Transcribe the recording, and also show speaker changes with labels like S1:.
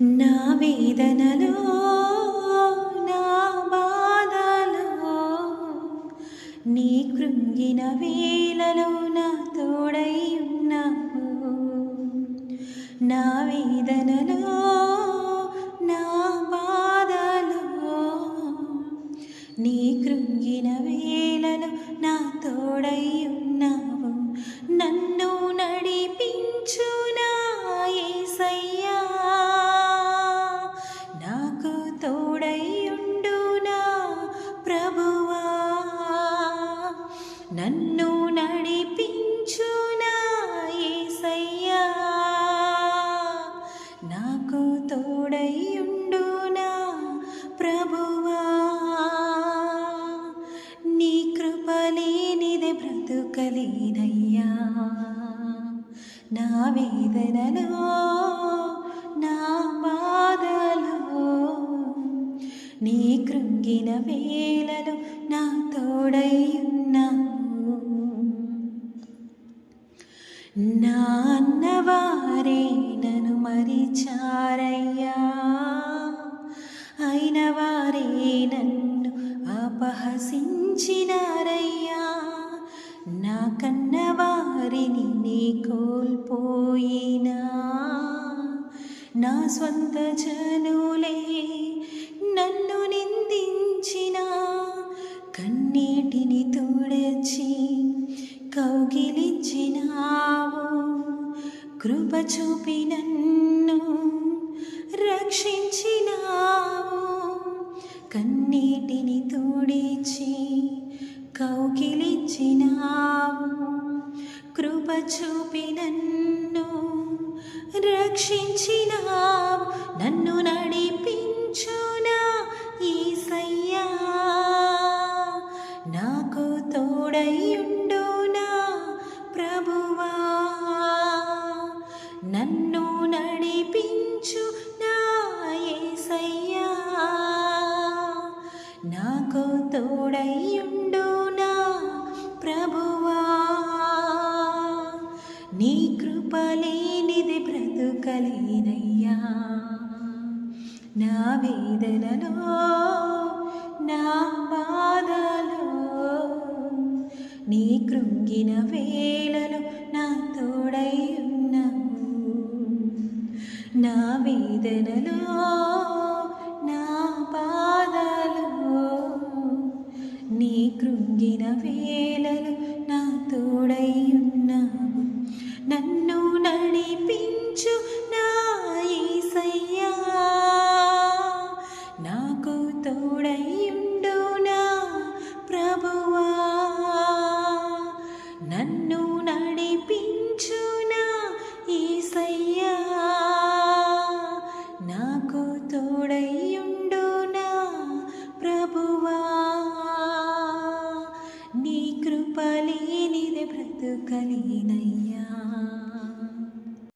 S1: నా వేదనలో నా బాధలో నీ కృంగిన వేలలో నా తోడై ఉన్నావు. నా వేదనలో నా బాధలో నీ కృంగిన వేలలో నా తోడై ఉన్నావు. నన్ను నడి బ్రతుకలేనయ్యా నా వేదనలో నా బాధలో నీ కృంగిన వేలలో నా తోడై ఉన్నావు. నా నన్ను మరిచారయ్యా. అయిన వారే నన్ను అపహసించినారయ్యా. నా కన్నవారిని నీ కోల్పోయినా? నా స్వంత జనులే నన్ను నిందించిన? కన్నీటిని తుడచి కౌగిలిచ్చినావు కృప చూపి నన్ను రక్షించినావు? కన్నీటిని తుడిచి కౌగిలి చూపి నన్ను రక్షించినావు నన్ను నడిపించునా ఈసయ్యా. నాకు తోడయుండు నా ప్రభువా. నన్ను నడిపించు నా యేసయ్యా నాకు తోడయుండు నా ప్రభువా. నీ కృప లేనిది బ్రతుకలేనయ్యా. నా వేదనలో నా బాధలో నీ కృంగిన వేళలో నా తోడై ఉన్నావు. నా వేదనలో నా బాధలో నీ కృంగిన వేళలో నా తోడై ఉన్నావు నన్ను నడిపించు నాయసయ్యా నాకు తోడయుండు నా ప్రభువా? నన్ను నీ కృప లేనిదే బ్రతుకలేనయ్యా